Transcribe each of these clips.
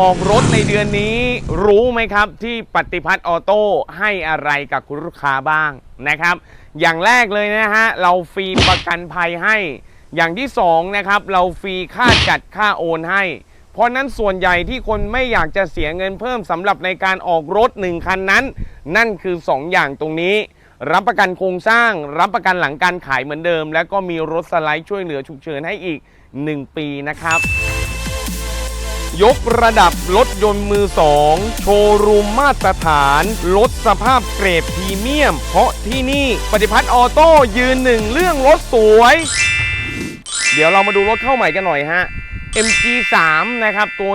ออกรถในเดือนนี้รู้ไหมครับที่ปฏิพัฒน์ออโต้ให้อะไรกับคุณลูกค้าบ้างนะครับ อย่างแรกเลยนะฮะเราฟรีประกันภัยให้ อย่างที่สองนะครับเราฟรีค่าจัดค่าโอนให้ เพราะนั้นส่วนใหญ่ที่คนไม่อยากจะเสียเงินเพิ่มสำหรับในการออกรถ 1 คันนั้น นั่นคือ 2 อย่างตรงนี้ รับประกันโครงสร้าง รับประกันหลังการขายเหมือนเดิม แล้วก็มีรถสไลด์ช่วยเหลือฉุกเฉินให้อีก 1 ปีนะครับ ยกระดับรถยนต์มือสองโชว์รูมมาตรฐาน ลดสภาพเกรดพรีเมียม เพราะที่นี่ปฏิพัฒน์ออโต้ยืนหนึ่งเรื่องรถสวย เดี๋ยวเรามาดูรถเข้าใหม่กันหน่อยฮะ MG3 นะครับ ตัว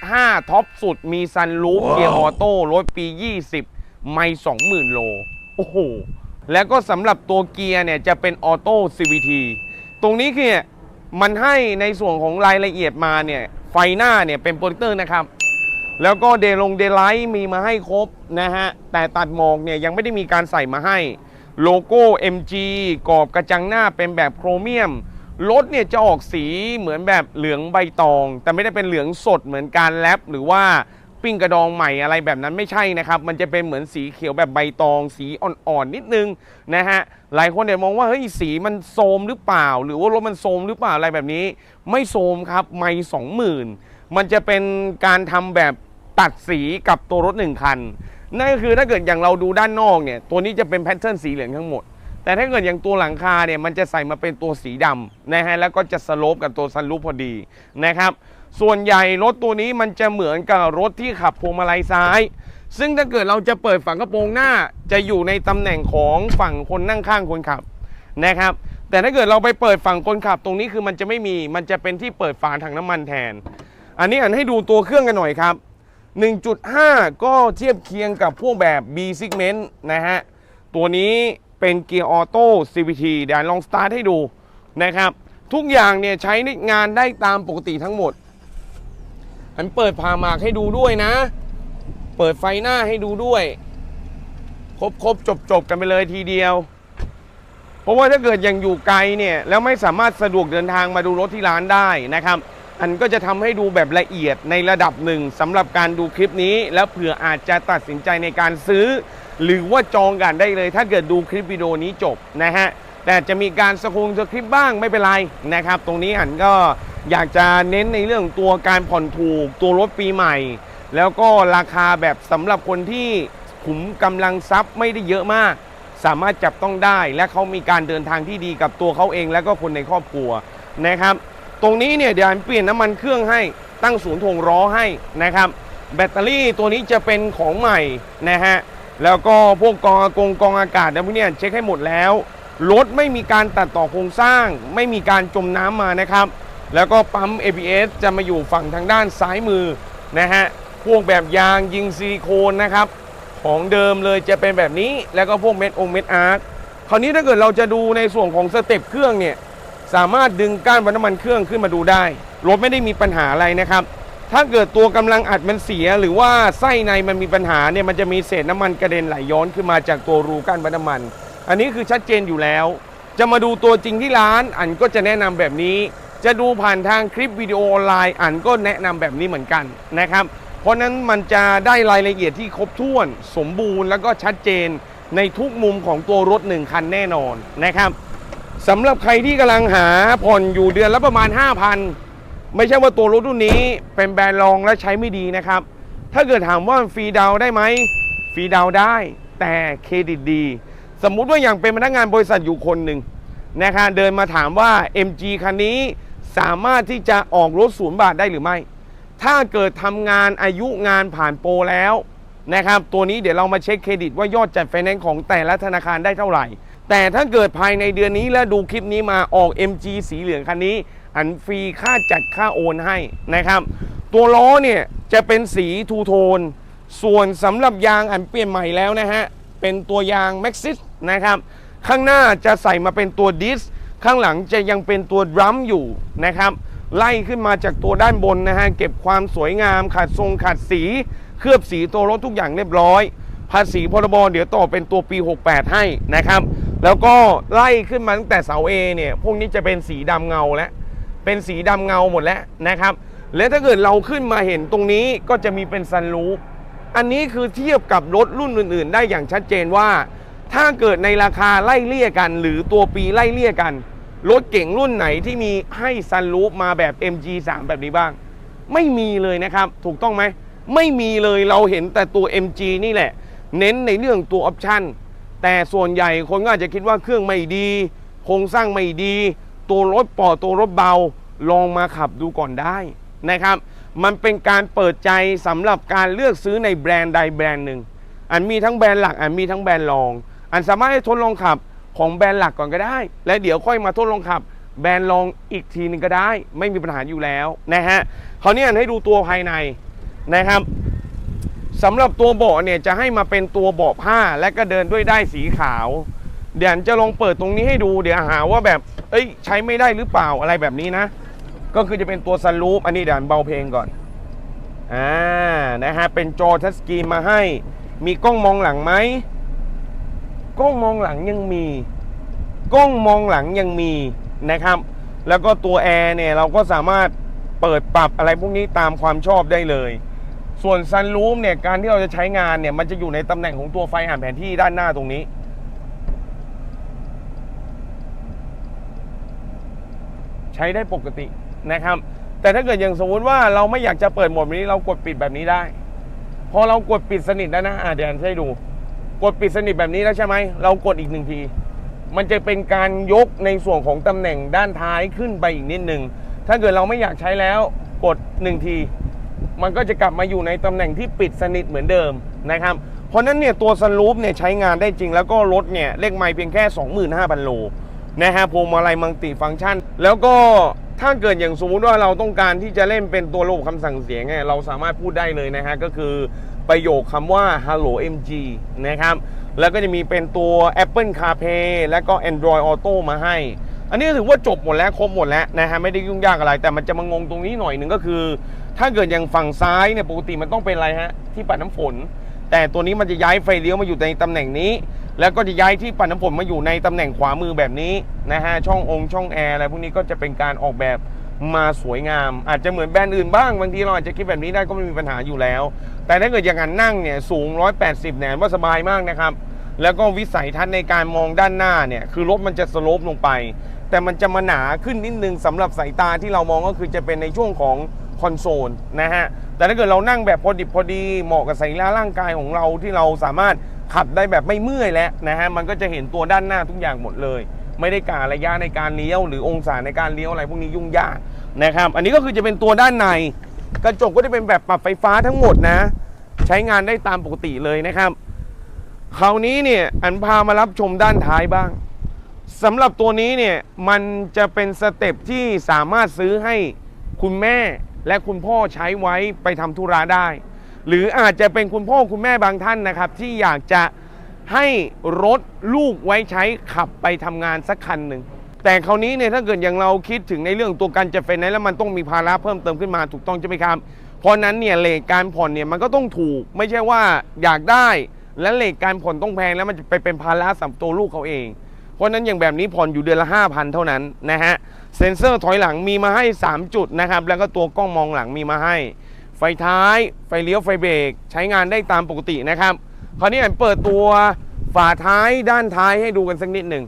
1.5 ท็อปสุดมีซันรูฟเกียร์ออโต้รถปี 20 ไม่ 20,000 โล โอ้โห แล้วก็สำหรับตัวเกียร์เนี่ย จะเป็นออโต้ CVT ตรงนี้คือมันให้ในส่วนของรายละเอียดมาเนี่ย ไฟหน้าเนี่ยเป็นโปรเจคเตอร์นะครับ แล้วก็เดลงเดลไลท์มีมาให้ครบนะฮะ แต่ตัดหมอกเนี่ยยังไม่ได้มีการใส่มาให้ โลโก้ MG กรอบกระจังหน้าเป็นแบบโครเมียม รถเนี่ยจะออกสีเหมือนแบบเหลืองใบตอง แต่ไม่ได้เป็นเหลืองสดเหมือนการแลบหรือว่า ปิ้งกระดองใหม่อะไรแบบนั้นไม่ใช่นะครับ มันจะเป็นเหมือนสีเขียวแบบใบตอง สีอ่อนๆนิดนึงนะฮะ หลายคนเนี่ยมองว่าเฮ้ยสีมันโทมหรือเปล่า หรือว่ารถมันโทมหรือเปล่าอะไรแบบนี้ ไม่โทมครับไม่สองหมื่นมันจะเป็นการทำแบบตัดสีกับตัวรถหนึ่งคัน นั่นก็คือถ้าเกิดอย่างเราดูด้านนอกเนี่ย ตัวนี้จะเป็นแพทเทิร์นสีเหลืองทั้งหมด แต่ถ้าเกิดอย่างตัวหลังคาเนี่ย มันจะใส่มาเป็นตัวสีดำนะฮะ แล้วก็จะสโลปกับตัวซันรูฟพอดีนะครับ ส่วนใหญ่รถตัวนี้มันจะเหมือนกับรถที่ขับพวงมาลัยซ้าย ซึ่งถ้าเกิดเราจะเปิดฝั่งกระโปรงหน้า จะอยู่ในตำแหน่งของฝั่งคนนั่งข้างคนขับนะครับ แต่ถ้าเกิดเราไปเปิดฝั่งคนขับตรงนี้คือมันจะไม่มี มันจะเป็นที่เปิดฝาถังน้ำมันแทน อันนี้อันให้ดูตัวเครื่องกันหน่อยครับ 1.5 ก็เทียบเคียงกับพวกแบบ B segment นะฮะ ตัวนี้เป็นเกียร์ออโต้ CVT เดี๋ยวลองสตาร์ทให้ดูนะครับ ทุกอย่างเนี่ยใช้งานได้ตามปกติทั้งหมด อันเปิดพาหมากให้ดูด้วยนะ เปิดไฟหน้าให้ดูด้วย ครบครบจบจบกันไปเลยทีเดียว เพราะว่าถ้าเกิดยังอยู่ไกลเนี่ย แล้วไม่สามารถสะดวกเดินทางมาดูรถที่ร้านได้นะครับ อันก็จะทำให้ดูแบบละเอียดในระดับหนึ่งสำหรับการดูคลิปนี้ แล้วเผื่ออาจจะตัดสินใจในการซื้อ หรือว่าจองกันได้เลย ถ้าเกิดดูคลิปวิดีโอนี้จบนะฮะแต่จะมีการสะคงสคริปบ้างไม่เป็นไรนะครับ ตรงนี้อันก็ อยากจะเน้นในเรื่องตัวการผ่อนถูก ตัวรถปีใหม่ แล้วก็ราคาแบบสำหรับคนที่ขุมกำลังทรัพย์ไม่ได้เยอะมาก สามารถจับต้องได้และเขามีการเดินทางที่ดีกับตัวเขาเอง และก็คนในครอบครัวนะครับ ตรงนี้เนี่ยเดี๋ยวเปลี่ยนน้ำมันเครื่องให้ตั้งศูนย์ถ่วงล้อให้นะครับ แบตเตอรี่ตัวนี้จะเป็นของใหม่นะฮะแล้วก็พวกกองอากงกองอากาศนะพวกเนี้ยเช็คให้หมดแล้วรถไม่มีการตัดต่อโครงสร้าง ไม่มีการจมน้ำมานะครับ แล้วก็ปั๊ม ABS จะมาอยู่ฝั่งทางด้านซ้ายมือนะฮะ พวกแบบยางยิงซิลิโคนนะครับ ของเดิมเลยจะเป็นแบบนี้ แล้วก็พวกเม็ดองเม็ดอาร์ตคราวนี้ถ้าเกิดเราจะดูในส่วนของสเต็ปเครื่องเนี่ย สามารถดึงก้านวัดน้ำมันเครื่องขึ้นมาดูได้ รถไม่ได้มีปัญหาอะไรนะครับ ถ้าเกิดตัวกำลังอัดมันเสีย หรือว่าไส้ในมันมีปัญหาเนี่ยมันจะมีเศษน้ำมันกระเด็นไหลย้อนขึ้นมาจากตัวรูก้านวัดน้ำมัน อันนี้คือชัดเจนอยู่แล้ว จะมาดูตัวจริงที่ร้านอันก็จะแนะนำแบบนี้ จะดูผ่านทางคลิปวิดีโอออนไลน์อันก็แนะนำแบบนี้เหมือนกันนะครับ เพราะนั้นมันจะได้รายละเอียดที่ครบถ้วน สมบูรณ์แล้วก็ชัดเจนในทุกมุมของตัวรถหนึ่งคันแน่นอนนะครับสำหรับใครที่กำลังหาผ่อนอยู่เดือนละประมาณ 5,000 ไม่ใช่ว่าตัวรถรุ่นนี้เป็นแบรนด์รองและใช้ไม่ดีนะครับ ถ้าเกิดถามว่าฟรีดาวได้ไหมฟรีดาวได้ แต่เครดิตดี สมมุติว่าอย่างเป็นพนักงานบริษัทอยู่คนหนึ่งนะครับเดินมาถามว่า MG คันนี้ สามารถที่จะออกรถศูนย์บาทได้หรือไม่ ถ้าเกิดทำงานอายุงานผ่านโปรแล้วนะครับ ตัวนี้เดี๋ยวเรามาเช็คเครดิตว่ายอดจัดไฟแนนซ์ของแต่ละธนาคารได้เท่าไหร่ แต่ถ้าเกิดภายในเดือนนี้และดูคลิปนี้มาออก MG สีเหลืองคันนี้ อันฟรีค่าจัดค่าโอนให้นะครับ ตัวล้อเนี่ยจะเป็นสีทูโทน ส่วนสำหรับยางอันเปลี่ยนใหม่แล้วนะฮะ เป็นตัวยาง Maxxis นะครับ ข้างหน้าจะใส่มาเป็นตัวดิส ข้างหลังจะยังเป็นตัวดรัมอยู่นะครับ ไล่ขึ้นมาจากตัวด้านบนนะฮะ เก็บความสวยงาม ขัดทรงขัดสี เคลือบสีตัวรถทุกอย่างเรียบร้อย ภาษีพรบเดี๋ยวต่อเป็นตัวปี 68 ให้นะครับ แล้วก็ไล่ขึ้นมาตั้งแต่เสา A เนี่ย พวกนี้จะเป็นสีดำเงาแล้ว เป็นสีดำเงาหมดแล้วนะครับ และถ้าเกิดเราขึ้นมาเห็นตรงนี้ก็จะมีเป็นซันรูฟอันนี้คือเทียบกับรถรุ่นอื่น ๆ ได้อย่างชัดเจนว่า ถ้าเกิดในราคาไล่เลี่ยกัน หรือตัวปีไล่เลี่ยกัน รถเก่งรุ่นไหนที่มีให้ซันรูฟมาแบบ MG3 แบบนี้บ้าง ไม่มีเลยนะครับ ถูกต้องไหม ไม่มีเลยเราเห็นแต่ตัว MG นี่แหละ เน้นในเรื่องตัวออปชั่น แต่ส่วนใหญ่คนก็อาจจะคิดว่าเครื่องไม่ดี โครงสร้างไม่ดี ตัวรถปอตัวรถเบา ลองมาขับดูก่อนได้นะครับ มันเป็นการเปิดใจสำหรับการเลือกซื้อในแบรนด์ใดแบรนด์หนึ่ง อันมีทั้งแบรนด์หลัก อันมีทั้งแบรนด์รอง อันสามารถให้ทดลองขับ ของแบรนด์หลักก่อนก็ได้ และเดี๋ยวค่อยมาทดลองขับ แบรนด์รองอีกทีหนึงก็ได้ ไม่มีปัญหาอยู่แล้วนะฮะคราวนี้อันให้ดูตัวภายในนะครับสำหรับตัวเบาะเนี่ยจะให้มาเป็นตัวเบาะผ้าและก็เดินด้วยได้สีขาว เดี๋ยวจะลองเปิดตรงนี้ให้ดูเดี๋ยวหาว่าแบบ เอ้ยใช้ไม่ได้หรือเปล่าอะไรแบบนี้นะ ก็คือจะเป็นตัวซันรูฟอันนี้เดี๋ยวเบาเพลงก่อนอ่านะฮะเป็นจอทัชสกรีนมาให้ มีกล้องมองหลังไหม กล้องมองหลังยังมี กล้องมองหลังยังมีนะครับ แล้วก็ตัวแอร์เนี่ยเราก็สามารถเปิดปรับอะไรพวกนี้ตามความชอบได้เลย ส่วนซันรูฟเนี่ยการที่เราจะใช้งานเนี่ยมันจะอยู่ในตำแหน่งของตัวไฟหันแผนที่ด้านหน้าตรงนี้ใช้ได้ปกตินะครับ แต่ถ้าเกิดอย่างสมมติว่าเราไม่อยากจะเปิดโหมดแบบนี้เรากดปิดแบบนี้ได้ พอเรากดปิดสนิทแล้วนะอะเดี๋ยวให้ดู กดปิดสนิทแบบนี้แล้วใช่ไหม เรากดอีกหนึ่งที มันจะเป็นการยกในส่วนของตำแหน่งด้านท้ายขึ้นไปอีกนิดหนึ่ง ถ้าเกิดเราไม่อยากใช้แล้วกดหนึ่งที มันก็จะกลับมาอยู่ในตำแหน่งที่ปิดสนิทเหมือนเดิมนะครับ เพราะนั้นเนี่ยตัวสลูปเนี่ยใช้งานได้จริงแล้วก็รถเนี่ยเลขไมล์เพียงแค่ 25,000 โลนะฮะพวงมาลัยมัลติฟังก์ชัน แล้วก็ถ้าเกิดอย่างสมมติว่าเราต้องการที่จะเล่นเป็นตัวระบบคำสั่งเสียงเนี่ยเราสามารถพูดได้เลยนะฮะก็คือ ประโยคคำว่า hello mg นะครับ แล้วก็จะมีเป็นตัว Apple CarPlay และก็ Android Auto มาให้ อันนี้ถือว่าจบหมดแล้วครบหมดแล้วนะฮะไม่ได้ยุ่งยากอะไร แต่มันจะมางงตรงนี้หน่อยหนึ่งก็คือ ถ้าเกิดอย่างฝั่งซ้ายเนี่ยปกติมันต้องเป็นอะไรฮะที่ปัดน้ำฝน แต่ตัวนี้มันจะย้ายไฟเลี้ยวมาอยู่ในตำแหน่งนี้ แล้วก็จะย้ายที่ปัดน้ำฝนมาอยู่ในตำแหน่งขวามือแบบนี้นะฮะช่ององค์ช่องแอร์อะไรพวกนี้ก็จะเป็นการออกแบบ มาสวยงาม อาจจะเหมือนแบรนด์อื่นบ้างบางทีเราอาจจะคิดแบบนี้ได้ก็ไม่มีปัญหาอยู่แล้ว แต่ถ้าเกิดอย่างนั้นนั่งเนี่ยสูง 180เนี่ยว่าสบายมากนะครับ แล้วก็วิสัยทัศน์ในการมองด้านหน้าเนี่ยคือรถมันจะสโลปลงไป แต่มันจะมาหนาขึ้นนิดนึงสำหรับสายตาที่เรามองก็คือจะเป็นในช่วงของคอนโซลนะฮะแต่ถ้าเกิดเรานั่งแบบพอดิบพอดีเหมาะกับสรีระร่างกายของเราที่เราสามารถขับได้แบบไม่เมื่อยแล้วนะฮะมันก็จะเห็นตัวด้านหน้าทุกอย่างหมดเลย ไม่ได้การระยะในการเลี้ยวหรือองศาในการเลี้ยวอะไรพวกนี้ยุ่งยากนะครับ อันนี้ก็คือจะเป็นตัวด้านใน กระจกก็จะเป็นแบบปรับไฟฟ้าทั้งหมดนะ ใช้งานได้ตามปกติเลยนะครับคราวนี้เนี่ยอันพามารับชมด้านท้ายบ้างสำหรับตัวนี้เนี่ยมันจะเป็นสเต็ปที่สามารถซื้อให้คุณแม่และคุณพ่อใช้ไว้ไปทำธุระได้ หรืออาจจะเป็นคุณพ่อคุณแม่บางท่านนะครับ ที่อยากจะ ให้รถลูกไว้ใช้ขับไปทำงานสักคันหนึ่งแต่คราวนี้เนี่ยถ้าเกิดอย่างเราคิดถึงในเรื่องตัวการจะไฟแนแล้วมันต้องมีภาระเพิ่มเติมขึ้นมาถูกต้องใช่ไหมครับ เพราะนั้นเนี่ยเลทการผ่อนเนี่ยมันก็ต้องถูก ไม่ใช่ว่าอยากได้ และเลทการผ่อนต้องแพงแล้วมันจะไปเป็นภาระสำหรับตัวลูกเขาเอง เพราะฉะนั้นอย่างแบบนี้ผ่อนอยู่เดือนละ 5,000 เท่านั้นนะฮะเซ็นเซอร์ถอยหลังมีมาให้ 3 จุดนะครับแล้วก็ตัวกล้องมองหลังมีมาให้ ไฟท้าย ไฟเลี้ยวไฟเบรกใช้งานได้ตามปกตินะครับ คราวนี้อันเปิดตัวฝาท้ายด้านท้ายให้ดูกันสักนิดหนึ่ง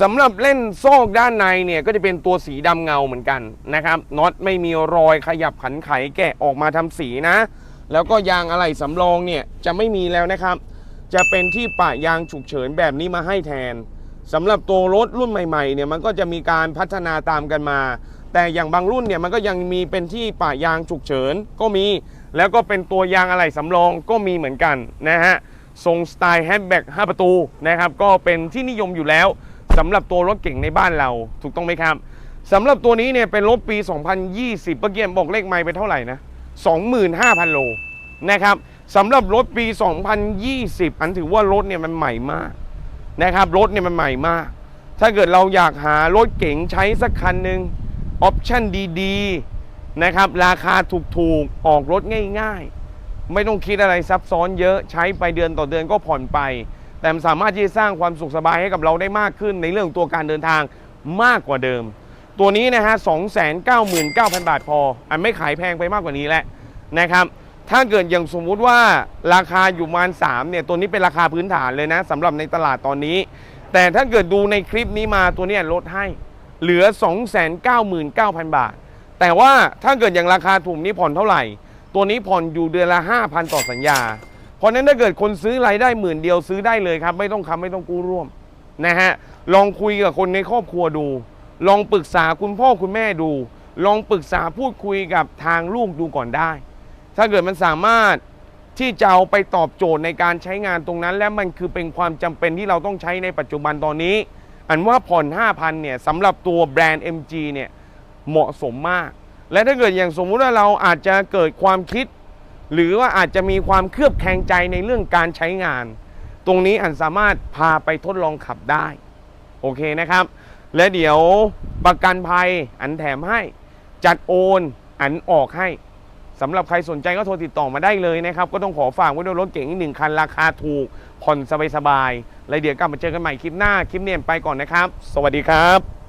สำหรับเล่นซอกด้านในเนี่ยก็จะเป็นตัวสีดำเงาเหมือนกันนะครับน็อตไม่มีรอยขยับขันไขแกะออกมาทำสีนะ แล้วก็ยางอะไหล่สำรองเนี่ยจะไม่มีแล้วนะครับ จะเป็นที่ปะยางฉุกเฉินแบบนี้มาให้แทนสำหรับตัวรถรุ่นใหม่ๆเนี่ยมันก็จะมีการพัฒนาตามกันมา แต่อย่างบางรุ่นเนี่ยมันก็ยังมีเป็นที่ปะยางฉุกเฉินก็มี แล้วก็เป็นตัวยางอะไหล่สำรองก็มีเหมือนกันนะฮะทรงสไตล์แฮชแบ็ก5ประตูนะครับก็เป็นที่นิยมอยู่แล้วสำหรับตัวรถเก่งในบ้านเราถูกต้องไหมครับสำหรับตัวนี้เนี่ยเป็นรถปี 2020เมื่อกี้บอกเลขไมล์ไปเท่าไหร่นะ 25,000 โลนะครับสำหรับรถปี 2020 อันถือว่ารถเนี่ยมันใหม่มากนะครับรถเนี่ยมันใหม่มาก ถ้าเกิดเราอยากหารถเก๋งใช้สักคันหนึ่งออปชั่นดีๆ นะครับ ราคาถูกๆ ออกรถง่ายๆ ไม่ต้องคิดอะไรซับซ้อนเยอะใช้ไปเดือนต่อเดือนก็ผ่อนไป แต่สามารถที่จะสร้างความสุขสบายให้กับเราได้มากขึ้นในเรื่องตัวการเดินทางมากกว่าเดิม ตัวนี้นะฮะ 299,000 บาทพอ อันไม่ขายแพงไปมากกว่านี้แล้วนะครับ ถ้าเกิดอย่างสมมุติว่าราคาอยู่ประมาณ3เนี่ย ตัวนี้เป็นราคาพื้นฐานเลยนะสำหรับในตลาดตอนนี้ แต่ถ้าเกิดดูในคลิปนี้มาตัวนี้ลดให้ เหลือ 299,000 บาท แต่ว่าถ้าเกิดอย่างราคาถูกนี้ผ่อนเท่าไหร่ ตัวนี้ผ่อนอยู่เดือนละ 5,000 ต่อสัญญา เพราะนั้นถ้าเกิดคนซื้อรายได้หมื่นเดียวซื้อได้เลยครับ ไม่ต้องคำไม่ต้องกู้ร่วมนะฮะลองคุยกับคนในครอบครัวดู ลองปรึกษาคุณพ่อคุณแม่ดู ลองปรึกษาพูดคุยกับทางลูกดูก่อนได้ ถ้าเกิดมันสามารถที่จะเอาไปตอบโจทย์ในการใช้งานตรงนั้น และมันคือเป็นความจำเป็นที่เราต้องใช้ในปัจจุบันตอนนี้ อันว่าผ่อน 5,000เนี่ยสำหรับตัวแบรนด์ MG เนี่ย เหมาะสมมาก และถ้าเกิดอย่างสมมุติว่าเราอาจจะเกิดความคิด หรือว่าอาจจะมีความเครือบแคลงใจในเรื่องการใช้งาน ตรงนี้อันสามารถพาไปทดลองขับได้ โอเคนะครับ และเดี๋ยวประกันภัยอันแถมให้ จัดโอนอันออกให้สำหรับใครสนใจก็โทรติดต่อมาได้เลยนะครับ ก็ต้องขอฝากไว้ด้วยรถเก๋งอีกหนึ่งคันราคาถูกผ่อนสบายๆแล้วเดี๋ยวกลับมาเจอกันใหม่คลิปหน้า คลิปเนียนไปก่อนนะครับ สวัสดีครับ